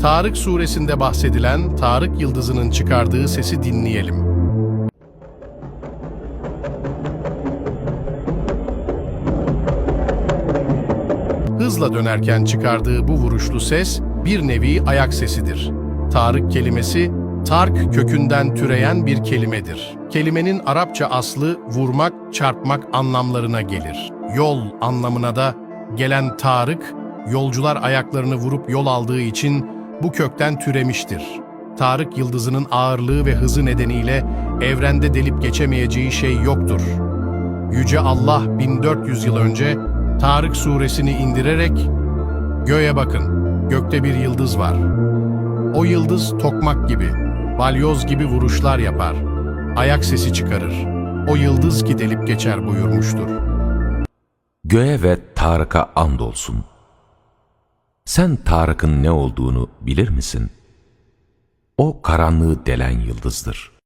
Tarık suresinde bahsedilen Tarık yıldızının çıkardığı sesi dinleyelim. Hızla dönerken çıkardığı bu vuruşlu ses bir nevi ayak sesidir. Tarık kelimesi tark kökünden türeyen bir kelimedir. Kelimenin Arapça aslı vurmak, çarpmak anlamlarına gelir. Yol anlamına da gelen Tarık, yolcular ayaklarını vurup yol aldığı için bu kökten türemiştir. Tarık yıldızının ağırlığı ve hızı nedeniyle evrende delip geçemeyeceği şey yoktur. Yüce Allah 1400 yıl önce Tarık suresini indirerek Göğe bakın, gökte bir yıldız var. O yıldız tokmak gibi, balyoz gibi vuruşlar yapar. Ayak sesi çıkarır. O yıldız ki delip geçer buyurmuştur. Göğe ve Tarık'a andolsun. Sen Tarık'ın ne olduğunu bilir misin? O karanlığı delen yıldızdır.